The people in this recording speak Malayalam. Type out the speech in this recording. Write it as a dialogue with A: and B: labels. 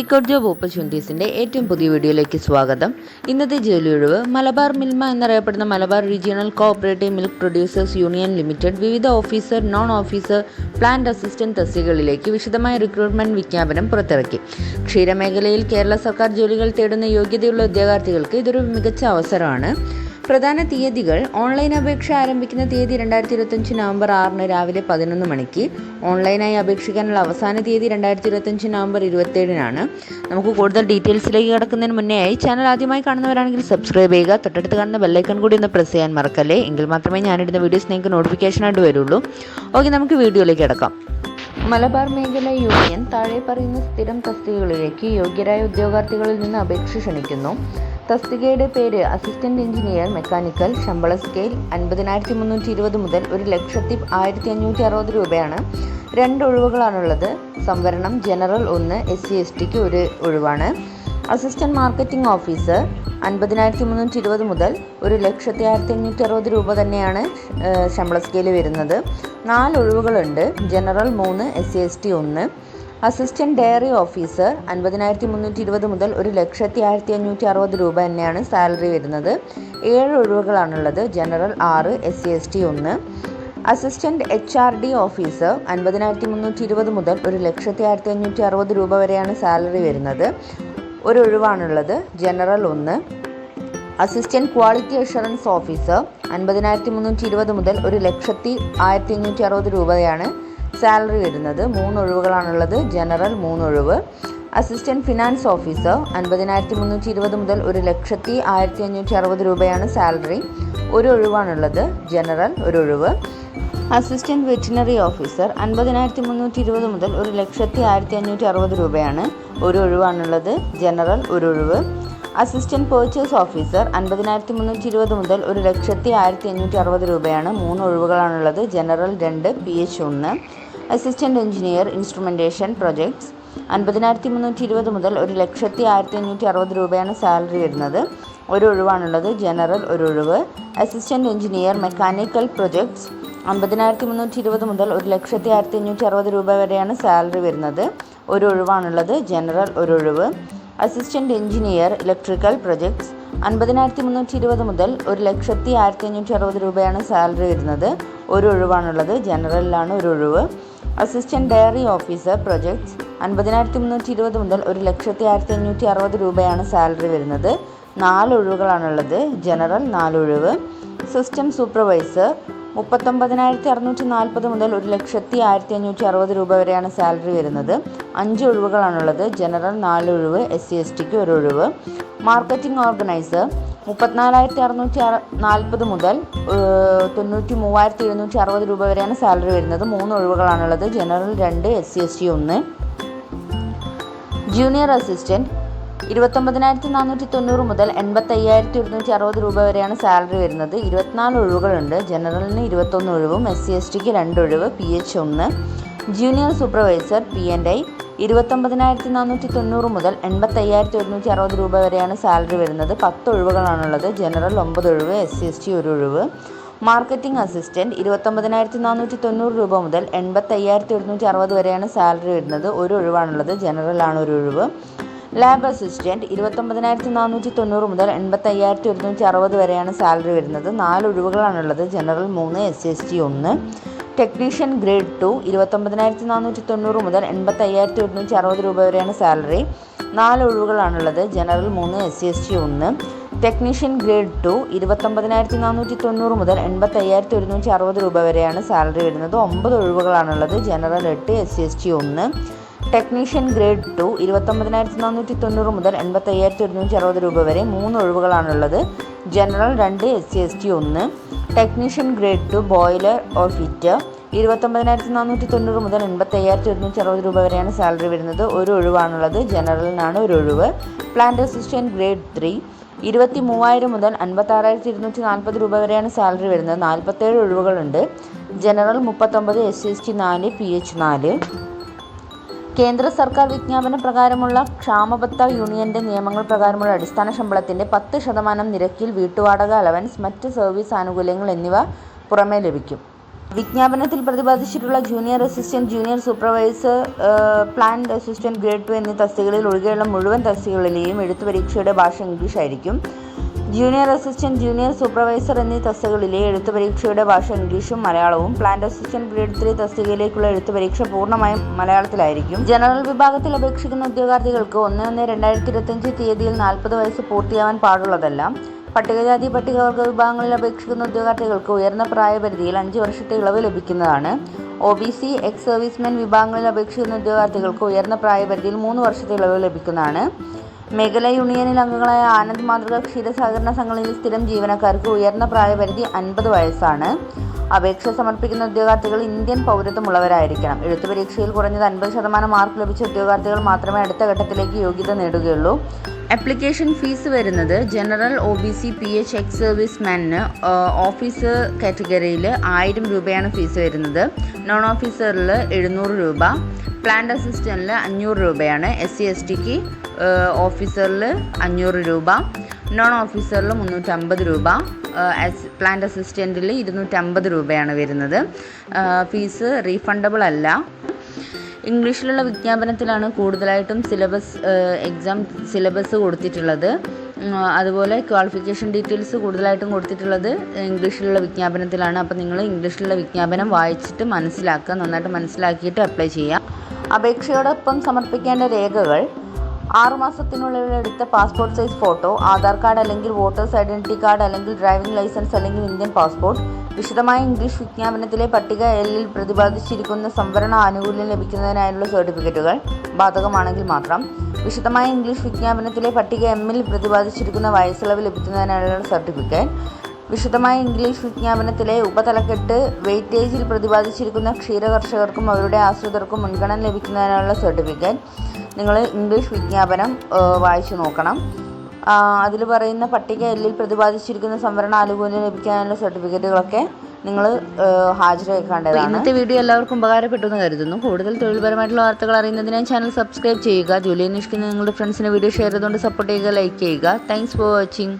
A: സീക്കോട്ട് ജോബ് ഓപ്പർച്യൂണിറ്റീസിന്റെ ഏറ്റവും പുതിയ വീഡിയോയിലേക്ക് സ്വാഗതം. ഇന്നത്തെ ജോലി ഒഴിവ് മലബാർ മിൽമ എന്നറിയപ്പെടുന്ന Malabar regional cooperative milk producers union limited വിവിധ officer non officer plant assistant തസ്തികകളിലേക്ക് വിശദമായ റിക്രൂട്ട്മെന്റ് വിജ്ഞാപനം പുറത്തിറക്കി. ക്ഷീരമേഖലയിൽ കേരള സർക്കാർ ജോലികൾ തേടുന്ന യോഗ്യതയുള്ള ഉദ്യോഗാർത്ഥികൾക്ക് ഇതൊരു മികച്ച അവസരമാണ്. പ്രധാന തീയതികൾ ഓൺലൈൻ അപേക്ഷ ആരംഭിക്കുന്ന തീയതി രണ്ടായിരത്തി ഇരുപത്തഞ്ച് നവംബർ ആറിന് രാവിലെ പതിനൊന്ന് മണിക്ക്. ഓൺലൈനായി അപേക്ഷിക്കാനുള്ള അവസാന തീയതി രണ്ടായിരത്തി ഇരുപത്തഞ്ച് നവംബർ ഇരുപത്തേഴിനാണ് നമുക്ക് കൂടുതൽ ഡീറ്റെയിൽസിലേക്ക് കിടക്കുന്നതിന് മുന്നേ ആയി ചാനൽ ആദ്യമായി കാണുന്നവരാണെങ്കിൽ സബ്സ്ക്രൈബ് ചെയ്യുക. തൊട്ടടുത്ത് കാണുന്ന ബെല്ലൈക്കൺ കൂടി ഒന്ന് പ്രസ് ചെയ്യാൻ മറക്കല്ലേ? എങ്കിൽ മാത്രമേ ഞാനിടുന്ന വീഡിയോസ് നിങ്ങൾക്ക് നോട്ടിഫിക്കേഷനായിട്ട് വരുള്ളൂ. ഓക്കെ നമുക്ക് വീഡിയോയിലേക്ക് കിടക്കാം. മലബാർ മേഖല യൂണിയൻ താഴെ പറയുന്ന സ്ഥിരം തസ്തികകളിലേക്ക് യോഗ്യരായ ഉദ്യോഗാർത്ഥികളിൽ നിന്ന് അപേക്ഷ ക്ഷണിക്കുന്നു. തസ്തികയുടെ പേര് അസിസ്റ്റന്റ് എഞ്ചിനീയർ മെക്കാനിക്കൽ ശമ്പള സ്കെയിൽ അൻപതിനായിരത്തി മുന്നൂറ്റി ഇരുപത് മുതൽ ഒരു ലക്ഷത്തി ആയിരത്തി അഞ്ഞൂറ്റി അറുപത് രൂപയാണ്. രണ്ട് ഒഴിവുകളാണുള്ളത്. സംവരണം ജനറൽ ഒന്ന് എസ് സി എസ് ടിക്ക് ഒരു ഒഴിവാണ്. അസിസ്റ്റന്റ് മാർക്കറ്റിംഗ് ഓഫീസർ അൻപതിനായിരത്തി മുന്നൂറ്റി ഇരുപത് മുതൽ ഒരു ലക്ഷത്തി ആയിരത്തി അഞ്ഞൂറ്റി അറുപത് രൂപ തന്നെയാണ് ശമ്പള സ്കെയിൽ വരുന്നത്. നാല് ഒഴിവുകളുണ്ട്. ജനറൽ മൂന്ന് എസ് സി എസ് ടി ഒന്ന്. അസിസ്റ്റന്റ് ഡയറി ഓഫീസർ അൻപതിനായിരത്തി മുന്നൂറ്റി ഇരുപത് മുതൽ ഒരു ലക്ഷത്തി ആയിരത്തി അഞ്ഞൂറ്റി അറുപത് രൂപ തന്നെയാണ് സാലറി വരുന്നത്. ഏഴ് ഒഴിവുകളാണുള്ളത്. ജനറൽ ആറ് എസ് സി എസ് ടി ഒന്ന്. Assistant H R D officer അൻപതിനായിരത്തി മുന്നൂറ്റി ഇരുപത് മുതൽ ഒരു ലക്ഷത്തി ആയിരത്തി അഞ്ഞൂറ്റി അറുപത് രൂപ വരെയാണ് സാലറി വരുന്നത്. ഒരു ഒഴിവാണുള്ളത് ജനറൽ ഒന്ന്. അസിസ്റ്റന്റ് ക്വാളിറ്റി അഷുറൻസ് ഓഫീസർ അൻപതിനായിരത്തി മുന്നൂറ്റി ഇരുപത് മുതൽ ഒരു ലക്ഷത്തി ആയിരത്തി അഞ്ഞൂറ്റി അറുപത് രൂപയാണ് സാലറി വരുന്നത്. മൂന്ന് ഒഴിവുകളാണുള്ളത് ജനറൽ മൂന്ന് ഒഴിവ് അസിസ്റ്റന്റ് ഫിനാൻസ് ഓഫീസർ അൻപതിനായിരത്തി മുന്നൂറ്റി ഇരുപത് മുതൽ ഒരു ലക്ഷത്തി ആയിരത്തി അഞ്ഞൂറ്റി അറുപത് രൂപയാണ് സാലറി. ഒരു ഒഴിവാണുള്ളത് ജനറൽ ഒരു ഒഴിവ് അസിസ്റ്റന്റ് വെറ്റിനറി ഓഫീസർ അൻപതിനായിരത്തി മുന്നൂറ്റി ഇരുപത് മുതൽ ഒരു ലക്ഷത്തി ആയിരത്തി അഞ്ഞൂറ്റി അറുപത് രൂപയാണ് ഒരു ഒഴിവാണുള്ളത്. ജനറൽ ഒരു ഒഴിവ്. അസിസ്റ്റന്റ് പേർച്ചേസ് ഓഫീസർ അൻപതിനായിരത്തി മുന്നൂറ്റി ഇരുപത് മുതൽ ഒരു ലക്ഷത്തി ആയിരത്തി അഞ്ഞൂറ്റി അറുപത് രൂപയാണ്. മൂന്ന് ഒഴിവുകളാണുള്ളത്. ജനറൽ രണ്ട് പി എച്ച് ഒന്ന്. Assistant engineer instrumentation projects. അൻപതിനായിരത്തി മുന്നൂറ്റി ഇരുപത് മുതൽ ഒരു ലക്ഷത്തി ആയിരത്തി അഞ്ഞൂറ്റി അറുപത് രൂപയാണ് സാലറി വരുന്നത്. ഒരു ഒഴിവാണുള്ളത്. ജനറൽ ഒരു ഒഴിവ്. Assistant engineer mechanical projects. അൻപതിനായിരത്തി മുന്നൂറ്റി ഇരുപത് മുതൽ ഒരു ലക്ഷത്തി ആയിരത്തി അഞ്ഞൂറ്റി അറുപത് രൂപ വരെയാണ് സാലറി വരുന്നത്. ഒരു ഒഴിവാണുള്ളത് ജനറൽ ഒരു ഒഴിവ്. Assistant engineer electrical projects. അൻപതിനായിരത്തി മുന്നൂറ്റി ഇരുപത് മുതൽ ഒരു ലക്ഷത്തി ആയിരത്തി അഞ്ഞൂറ്റി അറുപത് രൂപയാണ് സാലറി വരുന്നത്. ഒരു ഒഴിവാണുള്ളത് ജനറലിലാണ് ഒരു ഒഴിവ്. Assistant dairy officer projects. അൻപതിനായിരത്തി മുന്നൂറ്റി ഇരുപത് മുതൽ ഒരു ലക്ഷത്തി ആയിരത്തി അഞ്ഞൂറ്റി അറുപത് രൂപയാണ് സാലറി വരുന്നത്. നാല് ഒഴിവുകളാണുള്ളത് ജനറൽ നാല് ഒഴിവ് സിസ്റ്റം സൂപ്പർവൈസർ മുപ്പത്തൊമ്പതിനായിരത്തി അറുന്നൂറ്റി നാൽപ്പത് മുതൽ ഒരു ലക്ഷത്തി ആയിരത്തി അഞ്ഞൂറ്റി അറുപത് രൂപ വരെയാണ് സാലറി വരുന്നത്. അഞ്ച് ഒഴിവുകളാണുള്ളത്. ജനറൽ നാല് ഒഴിവ് എസ് സി എസ് ടിക്ക് ഒരു ഒഴിവ്. മാർക്കറ്റിംഗ് ഓർഗനൈസർ മുപ്പത്തിനാലായിരത്തി അറുന്നൂറ്റി നാൽപ്പത് മുതൽ തൊണ്ണൂറ്റി മൂവായിരത്തി എഴുന്നൂറ്റി അറുപത് രൂപ വരെയാണ് സാലറി വരുന്നത്. മൂന്ന് ഒഴിവുകളാണുള്ളത്. ജനറൽ രണ്ട് എസ് സി എസ് ടി ഒന്ന്. ജൂനിയർ അസിസ്റ്റന്റ് ഇരുപത്തൊമ്പതിനായിരത്തി നാനൂറ്റി തൊണ്ണൂറ് മുതൽ എൺപത്തി അയ്യായിരത്തി ഒരുന്നൂറ്റി അറുപത് രൂപ വരെയാണ് സാലറി വരുന്നത്. ഇരുപത്തിനാല് ഒഴിവുകളുണ്ട്. ജനറലിന് ഇരുപത്തൊന്ന് ഒഴിവും എസ് സി എസ് ടിക്ക് രണ്ട് ഒഴിവ് പി എച്ച് ഒന്ന്. Junior supervisor P and I ഇരുപത്തൊമ്പതിനായിരത്തി നാനൂറ്റി തൊണ്ണൂറ് മുതൽ എൺപത്തയ്യായിരത്തി ഒരുന്നൂറ്റി അറുപത് രൂപ വരെയാണ് സാലറി വരുന്നത്. പത്ത് ഒഴിവുകളാണുള്ളത്. ജനറൽ ഒമ്പത് ഒഴിവ് എസ് സി എസ് ടി ഒരു ഒഴിവ്. മാർക്കറ്റിംഗ് അസിസ്റ്റന്റ് ഇരുപത്തൊമ്പതിനായിരത്തി നാനൂറ്റി തൊണ്ണൂറ് രൂപ മുതൽ എൺപത്തയ്യായിരത്തി ഒരുന്നൂറ്റി അറുപത് വരെയാണ് സാലറി വരുന്നത്. ഒരു ഒഴിവാണുള്ളത്. ജനറലാണ് ഒരു ഒഴിവ്. ലാബ് അസിസ്റ്റന്റ് ഇരുപത്തൊമ്പതിനായിരത്തി നാനൂറ്റി തൊണ്ണൂറ് മുതൽ എൺപത്തയ്യായിരത്തി ഒരുന്നൂറ്റി അറുപത് വരെയാണ് സാലറി വരുന്നത്. നാല് ഒഴിവുകളാണുള്ളത്. ജനറൽ മൂന്ന് എസ് എസ് ടി ഒന്ന്. ടെക്നീഷ്യൻ ഗ്രേഡ് ടു ഇരുപത്തൊമ്പതിനായിരത്തി നാനൂറ്റി തൊണ്ണൂറ് മുതൽ എൺപത്തയ്യായിരത്തി ഒരുന്നൂറ്റി അറുപത് രൂപ വരെയാണ് സാലറി. നാല് ഒഴിവുകളാണുള്ളത്. ജനറൽ മൂന്ന് എസ് എസ് ടി ഒന്ന്. ടെക്നീഷ്യൻ ഗ്രേഡ് ടു ഇരുപത്തൊമ്പതിനായിരത്തി നാനൂറ്റി തൊണ്ണൂറ് മുതൽ എൺപത്തയ്യായിരത്തി ഒരുന്നൂറ്റി അറുപത് രൂപ വരെയാണ് സാലറി വരുന്നത്. ഒമ്പത് ഒഴിവുകളാണുള്ളത്. ജനറൽ എട്ട് എസ് സി എസ് ടി ഒന്ന്. ടെക്നീഷ്യൻ ഗ്രേഡ് ടു ഇരുപത്തൊമ്പതിനായിരത്തി നാനൂറ്റി തൊണ്ണൂറ് മുതൽ എൺപത്തയ്യായിരത്തി ഒരുന്നൂറ്റി അറുപത് രൂപ വരെ മൂന്ന് ഒഴിവുകളാണുള്ളത്. ജനറൽ രണ്ട് എസ് സി എസ് ടി ഒന്ന് technician grade two boiler or fitter ഇരുപത്തൊമ്പതിനായിരത്തി നാനൂറ്റി തൊണ്ണൂറ് മുതൽ എൺപത്തയ്യായിരത്തി ഒരുന്നൂറ്റി അറുപത് രൂപ വരെയാണ് സാലറി വരുന്നത്. ഒരു ഒഴിവാണുള്ളത്. ജനറലിനാണ് ഒരു ഒഴിവ്. പ്ലാന്റ് അസിസ്റ്റന്റ് ഗ്രേഡ് ത്രീ ഇരുപത്തി മൂവായിരം മുതൽ അൻപത്താറായിരത്തി ഇരുന്നൂറ്റി നാൽപ്പത് രൂപ വരെയാണ് സാലറി വരുന്നത്. നാൽപ്പത്തേഴ് ഒഴിവുകളുണ്ട്. ജനറൽ മുപ്പത്തൊമ്പത് എസ് സി എസ് ടി നാല് പി എച്ച് നാല് കേന്ദ്ര സർക്കാർ വിജ്ഞാപന പ്രകാരമുള്ള ക്ഷാമബത്ത യൂണിയന്റെ നിയമങ്ങൾ പ്രകാരമുള്ള അടിസ്ഥാന ശമ്പളത്തിന്റെ പത്ത് ശതമാനം നിരക്കിൽ വീട്ടുവാടക അലവൻസ് മറ്റ് സർവീസ് ആനുകൂല്യങ്ങൾ എന്നിവ പുറമേ ലഭിക്കും. വിജ്ഞാപനത്തിൽ പ്രതിപാദിച്ചിട്ടുള്ള junior assistant junior supervisor plant assistant grade two എന്നീ തസ്തികകളിൽ ഒഴികെയുള്ള മുഴുവൻ തസ്തികകളിലെയും എഴുത്തു പരീക്ഷയുടെ ഭാഷ ഇംഗ്ലീഷ് ആയിരിക്കും. ജൂനിയർ അസിസ്റ്റന്റ് ജൂനിയർ സൂപ്പർവൈസർ എന്നീ തസ്തികകളിലെ എഴുത്തു പരീക്ഷയുടെ ഭാഷ ഇംഗ്ലീഷും മലയാളവും. പ്ലാന്റ് അസിസ്റ്റന്റ് ഗ്രേഡ് ത്രീ തസ്തികയിലേക്കുള്ള എഴുത്തു പരീക്ഷ പൂർണമായും മലയാളത്തിലായിരിക്കും. ജനറൽ വിഭാഗത്തിൽ അപേക്ഷിക്കുന്ന ഉദ്യോഗാർത്ഥികൾക്ക് ഒന്ന് ഒന്ന് രണ്ടായിരത്തി ഇരുപത്തഞ്ച് തീയതിയിൽ നാൽപ്പത് വയസ്സ് പൂർത്തിയാവാൻ പാടുള്ളതല്ല. പട്ടികജാതി പട്ടികവർഗ വിഭാഗങ്ങളിൽ അപേക്ഷിക്കുന്ന ഉദ്യോഗാർത്ഥികൾക്ക് ഉയർന്ന പ്രായപരിധിയിൽ അഞ്ച് വർഷത്തെ ഇളവ് ലഭിക്കുന്നതാണ്. O B C ex servicemen വിഭാഗങ്ങളിൽ അപേക്ഷിക്കുന്ന ഉദ്യോഗാർത്ഥികൾക്ക് ഉയർന്ന പ്രായപരിധിയിൽ മൂന്ന് വർഷത്തെ ഇളവ് ലഭിക്കുന്നതാണ്. മേഖലാ യൂണിയനിൽ അംഗങ്ങളായ ആനന്ദ് മാതൃക ക്ഷീര സഹകരണ സംഘങ്ങളിൽ സ്ഥിരം ജീവനക്കാർക്ക് ഉയർന്ന പ്രായപരിധി അൻപത് വയസ്സാണ്. അപേക്ഷ സമർപ്പിക്കുന്ന ഉദ്യോഗാർത്ഥികൾ ഇന്ത്യൻ പൗരത്വമുള്ളവരായിരിക്കണം. എഴുത്തു പരീക്ഷയിൽ കുറഞ്ഞത് അൻപത് ശതമാനം മാർക്ക് ലഭിച്ച ഉദ്യോഗാർത്ഥികൾ മാത്രമേ അടുത്ത ഘട്ടത്തിലേക്ക് യോഗ്യത നേടുകയുള്ളൂ. അപ്ലിക്കേഷൻ ഫീസ് വരുന്നത് general O B C P H ex സർവീസ്മാനിന് officer കാറ്റഗറിയിൽ ആയിരം രൂപയാണ് ഫീസ് വരുന്നത്. നോൺ ഓഫീസറിൽ എഴുന്നൂറ് രൂപ പ്ലാന്റ് അസിസ്റ്റന്റിൽ അഞ്ഞൂറ് രൂപയാണ് എസ് സി എസ് ടിക്ക് ഓഫീസറിൽ അഞ്ഞൂറ് രൂപ. നോൺ ഓഫീസറിൽ മുന്നൂറ്റമ്പത് രൂപ. പ്ലാന്റ് അസിസ്റ്റന്റിൽ ഇരുന്നൂറ്റമ്പത് രൂപയാണ് വരുന്നത്. ഫീസ് റീഫണ്ടബിൾ അല്ല. ഇംഗ്ലീഷിലുള്ള വിജ്ഞാപനത്തിലാണ് കൂടുതലായിട്ടും സിലബസ് എക്സാം സിലബസ് കൊടുത്തിട്ടുള്ളത്. അതുപോലെ ക്വാളിഫിക്കേഷൻ ഡീറ്റെയിൽസ് കൂടുതലായിട്ടും കൊടുത്തിട്ടുള്ളത് ഇംഗ്ലീഷിലുള്ള വിജ്ഞാപനത്തിലാണ്. അപ്പോൾ നിങ്ങൾ ഇംഗ്ലീഷിലുള്ള വിജ്ഞാപനം വായിച്ചിട്ട് മനസ്സിലാക്കുക നന്നായിട്ട് മനസ്സിലാക്കിയിട്ട് അപ്ലൈ ചെയ്യുക. അപേക്ഷയോടൊപ്പം സമർപ്പിക്കേണ്ട രേഖകൾ ആറുമാസത്തിനുള്ളിൽ എടുത്ത passport size photo Aadhaar card അല്ലെങ്കിൽ വോട്ടേഴ്സ് ഐഡന്റിറ്റി കാർഡ് അല്ലെങ്കിൽ ഡ്രൈവിംഗ് ലൈസൻസ് അല്ലെങ്കിൽ ഇന്ത്യൻ പാസ്പോർട്ട് വിശദമായ ഇംഗ്ലീഷ് വിജ്ഞാപനത്തിലെ പട്ടിക എല്ലിൽ പ്രതിപാദിച്ചിരിക്കുന്ന സംവരണ ആനുകൂല്യം ലഭിക്കുന്നതിനായുള്ള സർട്ടിഫിക്കറ്റുകൾ ബാധകമാണെങ്കിൽ മാത്രം വിശദമായ ഇംഗ്ലീഷ് വിജ്ഞാപനത്തിലെ പട്ടിക എമ്മിൽ പ്രതിപാദിച്ചിരിക്കുന്ന വയസ്സിളവ് ലഭിക്കുന്നതിനായുള്ള സർട്ടിഫിക്കറ്റ് വിശദമായ ഇംഗ്ലീഷ് വിജ്ഞാപനത്തിലെ ഉപതലക്കെട്ട് വെയിറ്റേജിൽ പ്രതിപാദിച്ചിരിക്കുന്ന ക്ഷീരകർഷകർക്കും അവരുടെ ആശ്രിതർക്കും മുൻഗണന ലഭിക്കുന്നതിനുള്ള സർട്ടിഫിക്കറ്റ് നിങ്ങൾ ഇംഗ്ലീഷ് വിജ്ഞാപനം വായിച്ചു നോക്കണം. അതിൽ പറയുന്ന പട്ടിക എല്ലിൽ പ്രതിപാദിച്ചിരിക്കുന്ന സംവരണ ആനുകൂല്യം ലഭിക്കാനുള്ള സർട്ടിഫിക്കറ്റുകളൊക്കെ നിങ്ങൾ ഹാജരാക്കേണ്ടതാണ്. ഇന്നത്തെ വീഡിയോ എല്ലാവർക്കും ഉപകാരപ്പെട്ടു എന്ന് കരുതുന്നു. കൂടുതൽ തൊഴിൽപരമായിട്ടുള്ള വാർത്തകൾ അറിയുന്നതിന് ചാനൽ സബ്സ്ക്രൈബ് ചെയ്യുക. ജോലി അന്വേഷിക്കുന്ന നിങ്ങളുടെ ഫ്രണ്ട്സിന് വീഡിയോ ഷെയർ ചെയ്തുകൊണ്ട് സപ്പോർട്ട് ചെയ്യുക ലൈക്ക് ചെയ്യുക. Thanks for watching